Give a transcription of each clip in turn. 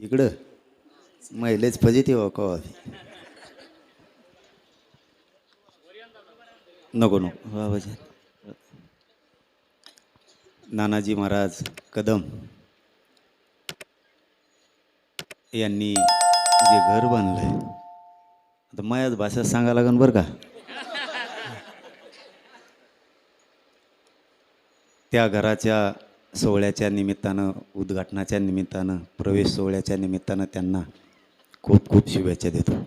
इकडं. महिलेच फजिती हो नको नको. बाबाजी नानाजी महाराज कदम. यांनी जे घर बांधलं आहे आता मयाच भाषेत सांगा लागन बरं का? त्या घराच्या सोहळ्याच्या निमित्तानं उद्घाटनाच्या निमित्तानं प्रवेश सोहळ्याच्या निमित्तानं त्यांना खूप खूप शुभेच्छा देतो.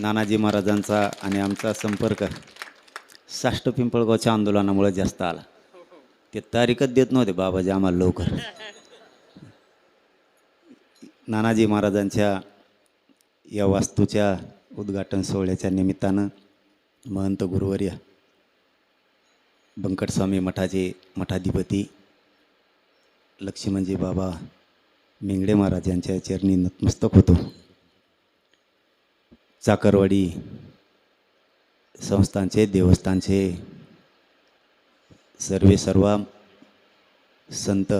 नानाजी महाराजांचा आणि आमचा संपर्क साष्ट पिंपळगावच्या आंदोलनामुळे जास्त आला. ते तारीखच देत नव्हते बाबाजी आम्हाला लवकर. नानाजी महाराजांच्या या वास्तूच्या उद्घाटन सोहळ्याच्या निमित्तानं महंत गुरुवर्या बंकटस्वामी मठाचे मठाधिपती लक्ष्मणजी बाबा मेंगडे महाराज यांच्या चरणी नतमस्तक होतो. चाकरवाडी संस्थांचे देवस्थानचे सर्वे सर्व संत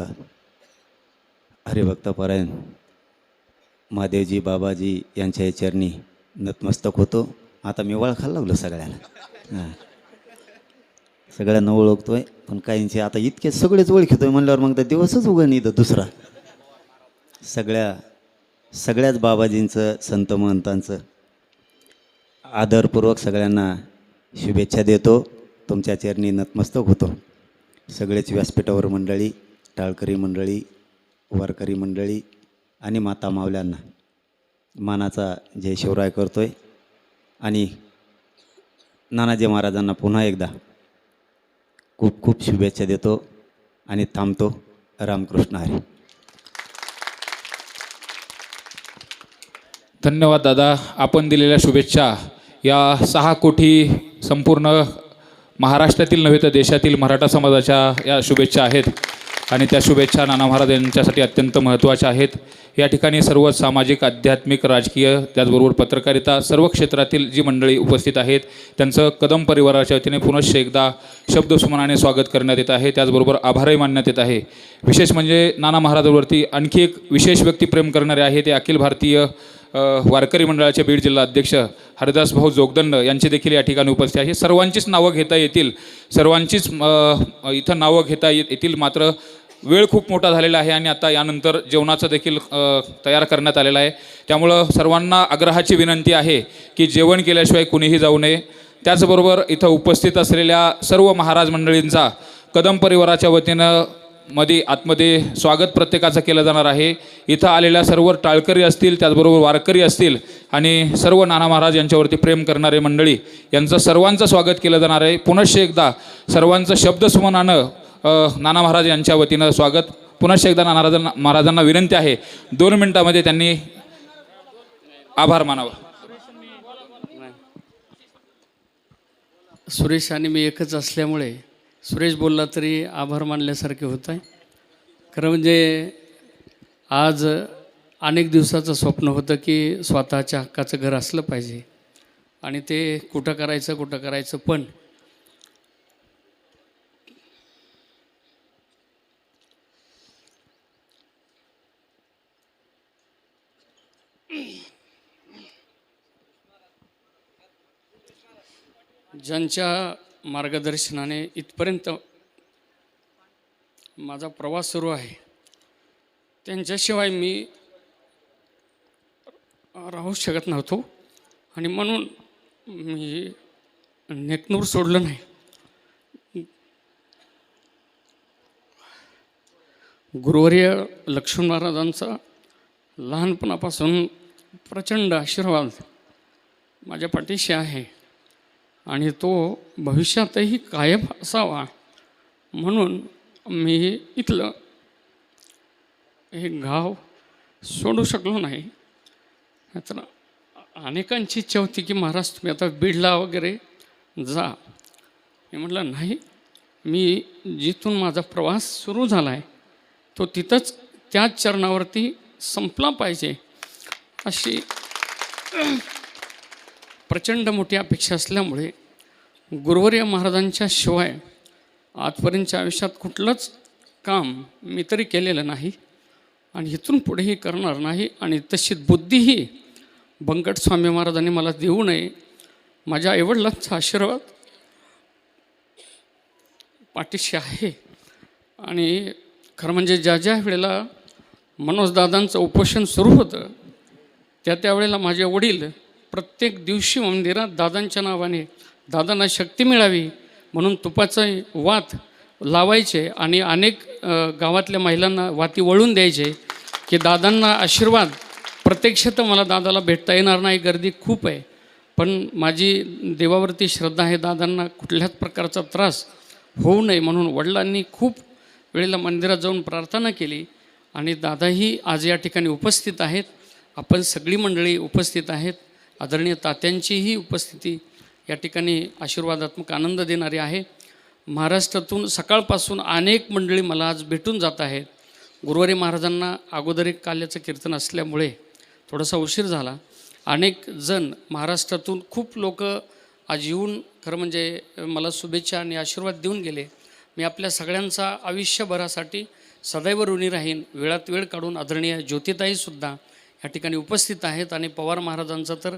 हरिभक्तपरायण महादेवजी बाबाजी यांच्या चरणी नतमस्तक होतो. आता मी वळखायला लागलो सगळ्यांना. हां. सगळ्यांना ओळखतोय पण काहींचे आता इतके सगळेच ओळखतोय म्हणल्यावर मग तर दिवसच उघड येतं दुसरा. सगळ्या सगळ्याच बाबाजींचं संत महंतांचं आदरपूर्वक सगळ्यांना शुभेच्छा देतो. तुमच्या चरणी नतमस्तक होतो. सगळेच व्यासपीठावर मंडळी टाळकरी मंडळी वारकरी मंडळी आणि माता मावल्यांना मानाचा जय शिवराय करतोय. आणि नानाजी महाराजांना पुन्हा एकदा खूप खूप शुभेच्छा देतो आणि थांबतो. रामकृष्ण हरी. धन्यवाद दादा. आपण दिलेल्या शुभेच्छा या सहा कोटी संपूर्ण महाराष्ट्रातील नव्हे तर देशातील मराठा समाजाच्या या शुभेच्छा आहेत. आणि त्या शुभेच्छा नाना महाराज यांच्यासाठी अत्यंत महत्त्वाच्या आहेत. या ठिकाणी सर्व सामाजिक आध्यात्मिक राजकीय त्याचबरोबर पत्रकारिता सर्व क्षेत्रातील जी मंडळी उपस्थित आहेत त्यांचं कदम परिवाराच्या वतीने पुनश्च एकदा शब्दसुमनाने स्वागत करण्यात येत आहे. त्याचबरोबर आभारही मानण्यात येत आहे. विशेष म्हणजे नाना महाराजांवरती आणखी एक विशेष व्यक्ती प्रेम करणारे आहे ते अखिल भारतीय वारकरी मंडळाचे बीड जिल्हा अध्यक्ष हरिदास भाऊ जोगदंड यांचे देखील या ठिकाणी उपस्थित आहे. सर्वांचीच नावं घेता येतील. सर्वांचीच इथं नावं घेता येत येतील मात्र वेळ खूप मोठा झालेला आहे आणि आता यानंतर जेवणाचं देखील तयार करण्यात आलेलं आहे. त्यामुळं सर्वांना आग्रहाची विनंती आहे की जेवण केल्याशिवाय कुणीही जाऊ नये. त्याचबरोबर इथं उपस्थित असलेल्या सर्व महाराज मंडळींचा कदम परिवाराच्या वतीनं मध्ये आतमध्ये स्वागत प्रत्येकाचं केलं जाणार आहे. इथं आलेल्या सर्व टाळकरी असतील त्याचबरोबर वारकरी असतील आणि सर्व नाना महाराज यांच्यावरती प्रेम करणारे मंडळी यांचं सर्वांचं स्वागत केलं जाणार आहे. पुनश्च एकदा सर्वांचं शब्दसुमनानं नाना महाराज यांच्या वतीनं स्वागत. पुनश्च एकदा नाना महाराजांना महाराजांना विनंती आहे. दोन मिनटामध्ये त्यांनी आभार मानावा. सुरेश आणि मी एकच असल्यामुळे सुरेश बोलला तरी आभार मानल्यासारखे होत आहे खरं म्हणजे आज अनेक दिवसाचं स्वप्न होतं की स्वतःच्या हक्काचं घर असलं पाहिजे. आणि ते कुठं करायचं कुठं करायचं पण ज्यांच्या मार्गदर्शनाने इथपर्यंत माझा प्रवास सुरू आहे त्यांच्याशिवाय मी राहू शकत नव्हतो. आणि म्हणून मी नेकनूर सोडलं नाही. गुरुवर्य लक्ष्मण महाराजांचा लहानपणापासून प्रचंड आशीर्वाद माझ्या पाठीशी आहे. आणि तो भविष्यातही कायम असावा म्हणून मी इथलं हे गाव सोडू शकलो नाही. तर अनेकांची इच्छा होती की महाराज तुम्ही आता बीडला वगैरे जा. मी म्हटलं नाही मी जिथून माझा प्रवास सुरू झाला आहे तो तिथंच त्याच चरणावरती संपला पाहिजे. अशी प्रचंड मोठी अपेक्षा असल्यामुळे गुरुवर्य महाराजांच्या शिवाय आजपर्यंतच्या आयुष्यात कुठलंच काम मी तरी केलेलं नाही आणि इथून पुढेही करणार नाही आणि तशी बुद्धीही बंकट स्वामी महाराजांनी मला देऊ नये. माझ्या आईवडिलांचा आशीर्वाद पाठीशी आहे. आणि खरं म्हणजे ज्या ज्या वेळेला मनोजदादांचं उपोषण सुरू होतं त्या त्यावेळेला माझे वडील प्रत्येक दिवशी मंदिरात दादांच्या नावाने दादांना शक्ती मिळावी म्हणून तुपाचं वात लावायचे आणि अनेक गावातल्या महिलांना वाती वळून द्यायचे की दादांना आशीर्वाद. प्रत्यक्ष तर मला दादाला भेटता येणार नाही गर्दी खूप आहे. पण माझी देवावरती श्रद्धा आहे दादांना कुठल्याच प्रकारचा त्रास होऊ नये म्हणून वडिलांनी खूप वेळेला मंदिरात जाऊन प्रार्थना केली आणि दादाही आज या ठिकाणी उपस्थित आहेत. आपण सगळी मंडळी उपस्थित आहेत. आदरणीय तात्यांचीही उपस्थिती या ठिकाणी आशीर्वादात्मक आनंद देणारी आहे. महाराष्ट्रातून सकाळपासून अनेक मंडळी मला आज भेटून जात आहेत गुरुवारी महाराजांना अगोदर एक काल्याचं कीर्तन असल्यामुळे थोडासा उशीर झाला. अनेक जण महाराष्ट्रातून खूप लोक आज येऊन खरं म्हणजे मला शुभेच्छा आणि आशीर्वाद देऊन गेले. मी आपल्या सगळ्यांचा आयुष्यभरासाठी सदैव ऋणी राहीन. वेळात वेळ काढून आदरणीय ज्योतिताईसुद्धा ह्या ठिकाणी उपस्थित आहेत. आणि पवार महाराजांचं तर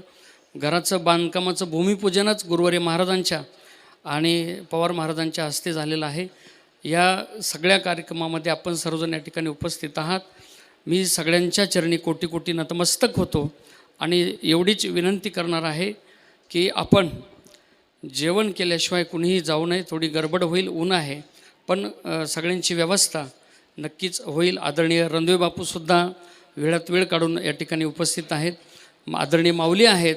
घराचं बांधकामाचं भूमिपूजनच गुरुवारी महाराजांच्या आणि पवार महाराजांच्या हस्ते झालेलं आहे. या सगळ्या कार्यक्रमामध्ये आपण सर्वजण या ठिकाणी उपस्थित आहात. मी सगळ्यांच्या चरणी कोटी कोटी नतमस्तक होतो. आणि एवढीच विनंती करणार आहे की आपण जेवण केल्याशिवाय कुणीही जाऊ नये. थोडी गडबड होईल ऊन आहे. पण सगळ्यांची व्यवस्था नक्कीच होईल. आदरणीय रणदेव बापूसुद्धा वेळात वेळ काढून या ठिकाणी उपस्थित आहेत. आदरणीय माऊली आहेत.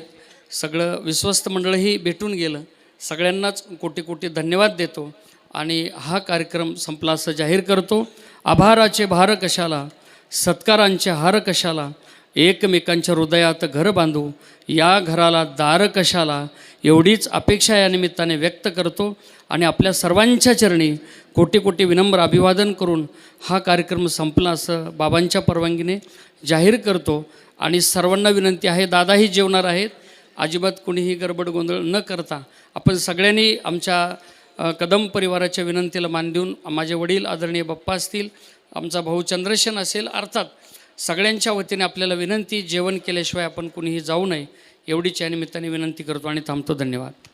सगळं विश्वस्त मंडळही भेटून गेलं. सगळ्यांनाच कोटी कोटी धन्यवाद देतो. आणि हा कार्यक्रम संपला असं जाहीर करतो. आभाराचे भार कशाला सत्कारांचे हार कशाला एकमेकांच्या हृदयात घर बांधू या घराला दार कशाला एवढीच अपेक्षा या निमित्ताने व्यक्त करतो आणि आपल्या सर्वांच्या चरणी कोटी कोटी विनम्र अभिवादन करून हा कार्यक्रम संपला असं बाबांच्या परवानगीने जाहीर करतो. आणि सर्वांना विनंती आहे दादाही जेवणार आहेत. अजिबात कुणीही गडबड गोंधळ न करता आपण सगळ्यांनी आमच्या कदम परिवाराच्या विनंतीला मान देऊन माझे वडील आदरणीय बाप्पा असतील आमचा भाऊ चंद्रसेन असेल अर्थात सगळ्यांच्या वतीने आपल्याला विनंती जेवण केल्याशिवाय आपण कुणीही जाऊ नये एवढीच या निमित्ताने विनंती करतो आणि थांबतो. धन्यवाद.